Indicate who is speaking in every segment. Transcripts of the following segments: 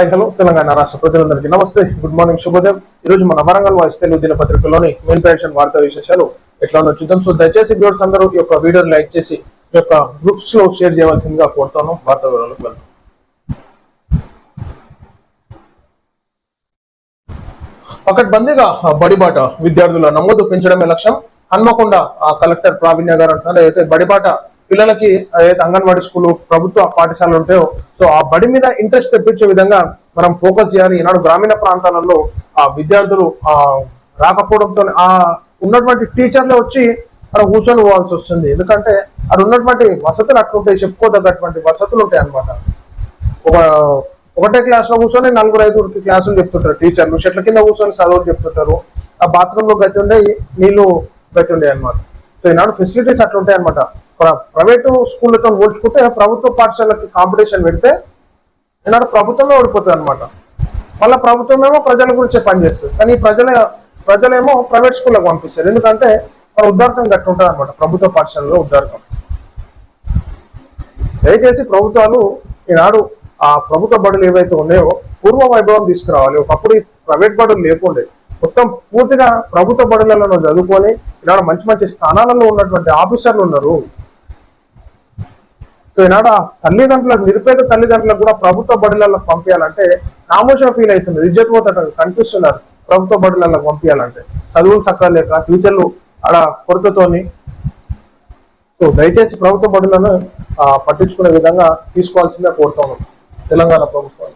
Speaker 1: Hi hello Telangana రాష్ట్ర ప్రజలందరికీ నమస్తే. గుడ్ మార్నింగ్ శుభోదయం ఈ రోజు మన వరంగల్ వాయిస్ తెలుగు దినపత్రికలోని మెయిన్ పేషన్ వార్తా విశేషాలు ఎట్లా ఉన్నో చూద్దాం. సో దయచేసి వ్యూవర్స్ అందరూ ఈ యొక్క వీడియోని లైక్ చేసి ఈ యొక్క గ్రూప్స్లో షేర్ చేయవలసిందిగా కోరుతాను వార్తా వివరాలకు వెళ్తాం పకడ్బందీగా ఆ, బడిబాట విద్యార్థుల నమోదు పెంచడమే లక్ష్యం. హన్మకొండ కలెక్టర్ ప్రావీణ్య గారు అంటున్నారు. అయితే బడిబాట పిల్లలకి ఏదైతే అంగన్వాడీ స్కూల్ ప్రభుత్వ పాఠశాలలు ఉంటాయో సో ఆ బడి మీద ఇంట్రెస్ట్ తెప్పించే విధంగా మనం ఫోకస్ చేయాలి. ఈనాడు గ్రామీణ ప్రాంతాలలో ఆ విద్యార్థులు ఆ రాకపోవడంతో ఆ ఉన్నటువంటి టీచర్లు వచ్చి అక్కడ కూర్చొని పోవాల్సి వస్తుంది. ఎందుకంటే అక్కడ ఉన్నటువంటి వసతులు అట్లుంటాయి చెప్పుకోదగ్గటువంటి వసతులు ఉంటాయి అనమాట ఒక ఒకటే క్లాస్లో కూర్చొని నలుగురు ఐదుగురికి క్లాసులు చెప్తుంటారు టీచర్లు. చెట్ల కింద కూర్చొని చదువులు చెప్తుంటారు. ఆ బాత్రూంలో గతి గట్టి ఉండే నీళ్ళు గట్టి ఉండే అనమాట సో ఈనాడు ఫెసిలిటీస్ అట్లుంటాయి అనమాట ప్రైవేటు స్కూళ్ళతో పోల్చుకుంటే ప్రభుత్వ పాఠశాలకి కాంపిటీషన్ పెడితే ఏనాడు ప్రభుత్వమే ఓడిపోతుంది అనమాట మళ్ళీ ప్రభుత్వం ఏమో ప్రజల గురించే పనిచేస్తుంది. కానీ ప్రజల ప్రజలేమో ప్రైవేట్ స్కూళ్ళకి పంపిస్తారు. ఎందుకంటే వాళ్ళ ఉద్దారకం గట్టి ఉంటుంది అనమాట ప్రభుత్వ పాఠశాలలో ఉద్దారకం దయచేసి ప్రభుత్వాలు ఈనాడు ఆ ప్రభుత్వ బడులు ఏవైతే ఉన్నాయో పూర్వ వైభవం తీసుకురావాలి. ఒకప్పుడు ఈ ప్రైవేట్ బడులు లేకుండే. మొత్తం పూర్తిగా ప్రభుత్వ బడులలో చదువుకొని ఈనాడు మంచి మంచి స్థానాలలో ఉన్నటువంటి ఆఫీసర్లు ఉన్నారు. సో ఈనాడు ఆ తల్లిదండ్రులకు నిరుపేద తల్లిదండ్రులకు కూడా ప్రభుత్వ బడులలో పంపించాలంటే నామోషం ఫీల్ అవుతుంది. విద్యుత్ కనిపిస్తున్నారు. ప్రభుత్వ బడులలో పంపించాలంటే చదువులు చక్కగా లేక టీచర్లు ఆడ కొరతతోని. సో దయచేసి ప్రభుత్వ బడులను పట్టించుకునే విధంగా తీసుకోవాల్సిందే కోరుతాను తెలంగాణ ప్రభుత్వం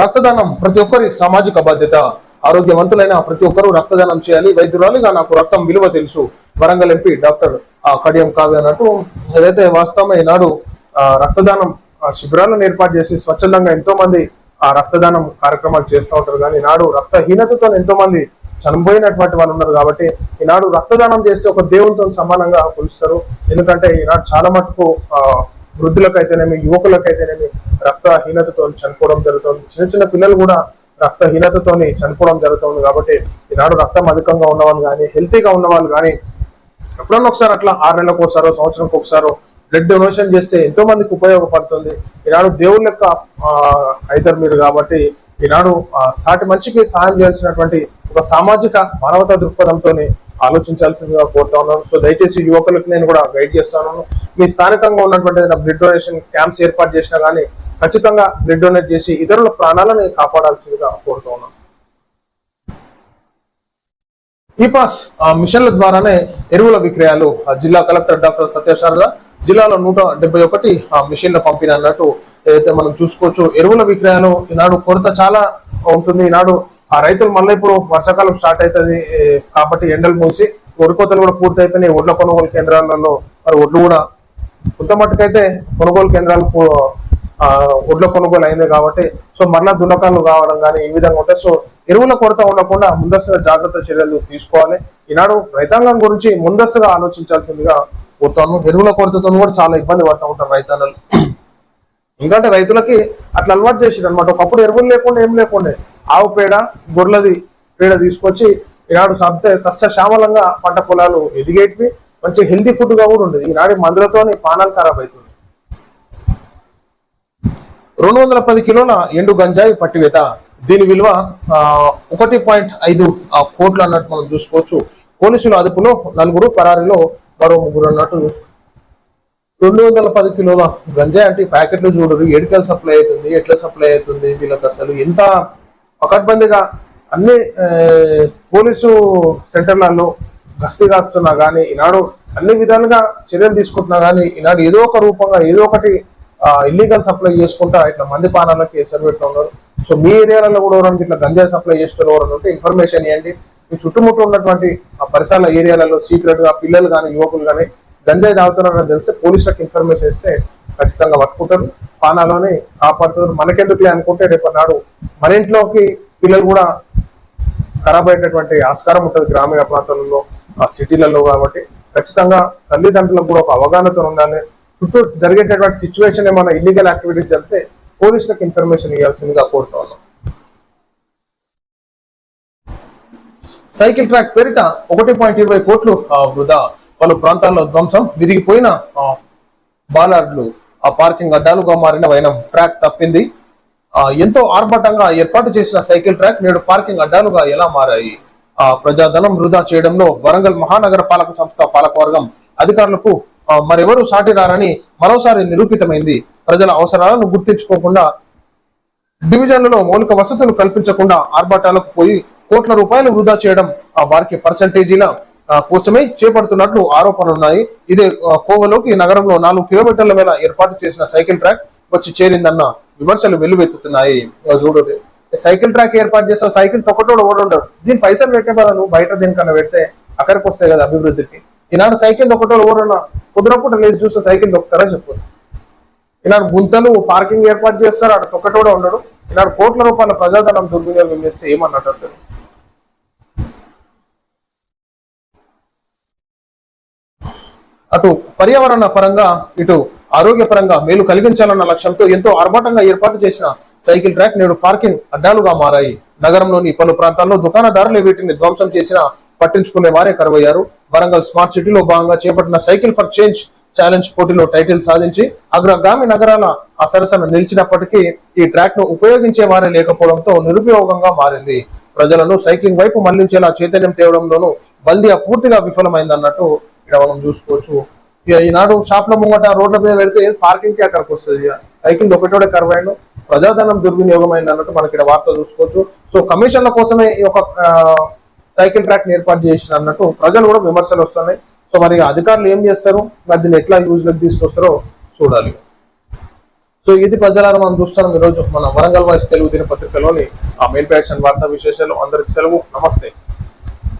Speaker 1: రక్తదానం ప్రతి ఒక్కరి సామాజిక బాధ్యత. ఆరోగ్యవంతులైన ప్రతి ఒక్కరూ రక్తదానం చేయాలి. వైద్యురాలుగా నాకు రక్తం విలువ తెలుసు. వరంగల్ ఎంపీ డాక్టర్ కడియం కావ్య అన్నట్టు ఏదైతే వాస్తవం ఈనాడు రక్తదానం శిబిరాలను ఏర్పాటు చేసి స్వచ్ఛందంగా ఎంతో మంది ఆ రక్తదానం కార్యక్రమాలు చేస్తూ ఉంటారు. కానీ ఈనాడు రక్తహీనతతో ఎంతో మంది చనిపోయినటువంటి వాళ్ళు ఉన్నారు కాబట్టి ఈనాడు రక్తదానం చేస్తే ఒక దేవునితో సమానంగా కొలుస్తారు. ఎందుకంటే ఈనాడు చాలా మటుకు వృద్ధులకైతేనేమి యువకులకైతేనేమి రక్తహీనతతో చనిపోవడం జరుగుతుంది. చిన్న చిన్న పిల్లలు కూడా రక్తహీనతతో చనిపోవడం జరుగుతుంది కాబట్టి ఈనాడు రక్తం అధికంగా ఉన్నవాళ్ళు కానీ హెల్తీగా ఉన్న వాళ్ళు కానీ ఎప్పుడన్నా ఒకసారి అట్లా ఆరు నెలలకు ఒకసారో సంవత్సరంకి ఒకసారో బ్లడ్ డొనేషన్ చేస్తే ఎంతో మందికి ఉపయోగపడుతుంది. ఈనాడు దేవుళ్ళ యొక్క అవుతారు మీరు కాబట్టి ఈనాడు సాటి మనిషికి సహాయం చేయాల్సినటువంటి ఒక సామాజిక మానవతా దృక్పథంతో ఆలోచించాల్సిందిగా కోరుతా ఉన్నాను. సో దయచేసి యువకులకు నేను కూడా గైడ్ చేస్తాను. మీ స్థానికంగా ఉన్నటువంటి బ్లడ్ డొనేషన్ క్యాంప్స్ ఏర్పాటు చేసినా కానీ ఖచ్చితంగా బ్లడ్ డొనేట్ చేసి ఇతరుల ప్రాణాలను కాపాడాల్సిందిగా కోరుతా ఉన్నాను. ఈ పాస్ ఆ, మిషన్ల ద్వారానే ఎరువుల విక్రయాలు ఆ, జిల్లా కలెక్టర్ డాక్టర్ సత్యశారద జిల్లాలో నూట డెబ్బై ఒకటి ఆ, మిషన్ల పంపిణీ అన్నట్టు ఏదైతే మనం చూసుకోవచ్చు ఎరువుల విక్రయాలు ఈనాడు కొరత చాలా ఉంటుంది. ఈనాడు ఆ రైతులు మళ్ళీ ఇప్పుడు వర్షాకాలం స్టార్ట్ అవుతుంది కాబట్టి ఎండలు మూసి ఒడి కోతలు కూడా పూర్తి అయిపోయినాయి ఒడ్ల కొనుగోలు కేంద్రాలలో మరి ఒడ్లు కూడా కొంత మట్టుకైతే కొనుగోలు కేంద్రాలు ఒడ్ల కొనుగోలు అయింది కాబట్టి సో మరలా దున్నకాలు కావడం కానీ ఈ విధంగా ఉంటాయి సో ఎరువుల కొరత ఉండకుండా ముందస్తుగా జాగ్రత్త చర్యలు తీసుకోవాలి. ఈనాడు రైతాంగం గురించి ముందస్తుగా ఆలోచించాల్సిందిగా పోతాను ఎరువుల కొరతతో కూడా చాలా ఇబ్బంది పడుతూ ఉంటారు రైతాంగాలు. ఎందుకంటే రైతులకి అట్లా అలవాటు చేసింది అనమాట ఒకప్పుడు ఎరువులు లేకుండా ఏం లేకుండే. ఆవు పేడ గొర్రెలది పేడ తీసుకొచ్చి ఈనాడు సబ్ద సస్యశ్యామలంగా పంట పొలాలు ఎదిగేటివి. మంచి హెల్తీ ఫుడ్గా కూడా ఉండేది. ఈనాడు మందులతోని పానాలు ఖరాబ్ అవుతుంది రెండు వందల పది కిలోల ఎండు గంజాయి పట్టివేత. దీని విలువ ఒకటి పాయింట్ ఐదు ఆ, కోట్లు అన్నట్టు మనం చూసుకోవచ్చు. పోలీసుల అదుపులో నలుగురు పరారీలో మరో ముగ్గురు అన్నట్టు. రెండు వందల పది కిలోల గంజాయి అంటే ప్యాకెట్లు చూడరు. ఎడికల్ సప్లై అవుతుంది ఎట్లా సప్లై అవుతుంది వీళ్ళకి అసలు. ఎంత పకడ్బందీగా అన్ని పోలీసు సెంటర్లలో గస్తీ కాస్తున్నా కానీ ఈనాడు అన్ని విధాలుగా చర్యలు తీసుకుంటున్నా కానీ ఈనాడు ఏదో ఒక రూపంగా ఏదో ఒకటి ఇల్లీగల్ సప్లై చేసుకుంటా ఇట్లా మంది పానాలకి ఎసరు పెడుతూ ఉన్నారు. సో మీ ఏరియాలలో కూడా ఎవరైనా ఇట్లా గంజాయి సప్లై చేస్తున్నారు ఎవరైనా ఉంటే ఇన్ఫర్మేషన్ ఇవ్వండి. మీ చుట్టుముట్టు ఉన్నటువంటి ఆ పరిసరాల ఏరియాలలో సీక్రెట్గా పిల్లలు కానీ యువకులు కానీ గంజాయి తాగుతున్నారని తెలిస్తే పోలీసులకు ఇన్ఫర్మేషన్ ఇస్తే ఖచ్చితంగా పట్టుకుంటారు. పానాలోనే కాపాడుతారు. మనకెందుకులే అనుకుంటే రేపు నాడు మన ఇంట్లోకి పిల్లలు కూడా ఖరాబ్ అయ్యేటటువంటి ఆస్కారం ఉంటుంది గ్రామీణ ప్రాంతాలలో ఆ సిటీలలో కాబట్టి ఖచ్చితంగా తల్లిదండ్రులకు కూడా ఒక అవగాహనతో ఉండాలి. చుట్టూ జరిగేటటువంటి సిచ్యువేషన్ ఏమైనా ఇల్లీగల్ యాక్టివిటీస్ జరిగితే పోలీసులకు ఇన్ఫర్మేషన్ ఇవ్వాల్సిందిగా కోరుతా ఉన్నాం. సైకిల్ ట్రాక్ పేరిట ఒకటి పాయింట్ ఇరవై కోట్లు ఆ, వృధా పలు ప్రాంతాల్లో ధ్వంసం విరిగిపోయిన ఆ, బాలార్డులు ఆ పార్కింగ్ అడ్డాలుగా మారిన వైనం ట్రాక్ తప్పింది. ఆ, ఎంతో ఆర్భటంగా ఏర్పాటు చేసిన సైకిల్ ట్రాక్ నేడు పార్కింగ్ అడ్డాలుగా ఎలా మారాయి? ఆ ప్రజాధనం వృధా చేయడంలో వరంగల్ మహానగర పాలక సంస్థ పాలకవర్గం అధికారులకు మరెవరు సాటి రారని మరోసారి నిరూపితమైంది. ప్రజల అవసరాలను గుర్తించుకోకుండా డివిజన్లలో మౌలిక వసతులు కల్పించకుండా ఆర్భాటాలకు పోయి కోట్ల రూపాయలు వృధా చేయడం ఆ వారికి పర్సంటేజీల కోసమే చేపడుతున్నట్లు ఆరోపణలున్నాయి ఇదే కోవలోకి నగరంలో నాలుగు కిలోమీటర్ల మేర ఏర్పాటు చేసిన సైకిల్ ట్రాక్ వచ్చి చేరిందన్న విమర్శలు వెల్లువెత్తుతున్నాయి. చూడు సైకిల్ ట్రాక్ ఏర్పాటు చేసిన సైకిల్ తొక్కటోడు ఓడి దీని పైసలు పెట్టే బదులు బయట దీనికన్నా పెడితే అక్కడికి వస్తాయి కదా అభివృద్ధికి. ఈనాడు సైకిల్ తొక్కటోడు ఓడన్నా కుదరకుండా లేదు చూస్తే సైకిల్ దొక్కుతారా చెప్పు. ఈనాడు గుంతలు పార్కింగ్ ఏర్పాటు చేస్తారు అటు తొక్కటోడే ఉండడు. ఈనాడు కోట్ల రూపాయల ప్రజాధనం దుర్వినియోగం చేస్తే ఏమన్నట్టు అసలు? అటు పర్యావరణ పరంగా ఇటు ఆరోగ్య పరంగా మేలు కలిగించాలన్న లక్ష్యంతో ఎంతో ఆర్భాటంగా ఏర్పాటు చేసిన సైకిల్ ట్రాక్ నేడు పార్కింగ్ అడ్డాలుగా మారాయి. నగరంలోని పలు ప్రాంతాల్లో దుకాణదారులు వీటిని ధ్వంసం చేసినా పట్టించుకునే వారే కరువయ్యారు. వరంగల్ స్మార్ట్ సిటీలో భాగంగా చేపట్టిన సైకిల్ ఫర్ చేంజ్ ఛాలెంజ్ పోటీలో టైటిల్ సాధించి అగ్రగామి నగరాల ఆ సరసన నిలిచినప్పటికీ ఈ ట్రాక్ను ఉపయోగించే వారే లేకపోవడంతో నిరుపయోగంగా మారింది. ప్రజలను సైక్లింగ్ వైపు మళ్ళించేలా చైతన్యం తేవడంలోనూ బల్దియా పూర్తిగా విఫలమైందన్నట్టు ఇక్కడ మనం చూసుకోవచ్చు. ఇక ఈనాడు షాప్ల ముంగట రోడ్ల మీద పెడితే పార్కింగ్కి అక్కడికి వస్తుంది. ఇక సైకిల్ ఒకటోడే కరువైండు. ప్రజాధనం దుర్వినియోగం అయింది అన్నట్టు మనకి ఇక్కడ వార్త చూసుకోవచ్చు. సో కమిషన్ల కోసమే ఈ యొక్క సైకిల్ ట్రాక్ ఏర్పాటు చేసిన అన్నట్టు ప్రజలు కూడా విమర్శలు వస్తున్నాయి. సో మరి అధికారులు ఏం చేస్తారు? మరి దీన్ని ఎట్లా యూజ్లోకి తీసుకొస్తారో చూడాలి. సో ఇది ప్రజలను మనం చూస్తున్నాం ఈరోజు మన వరంగల్ వాయిస్ తెలుగు దినపత్రికలోని ఆ మెయిల్ ప్యాక్షన్ వార్తా విశేషాలు. అందరికి సెలవు. నమస్తే.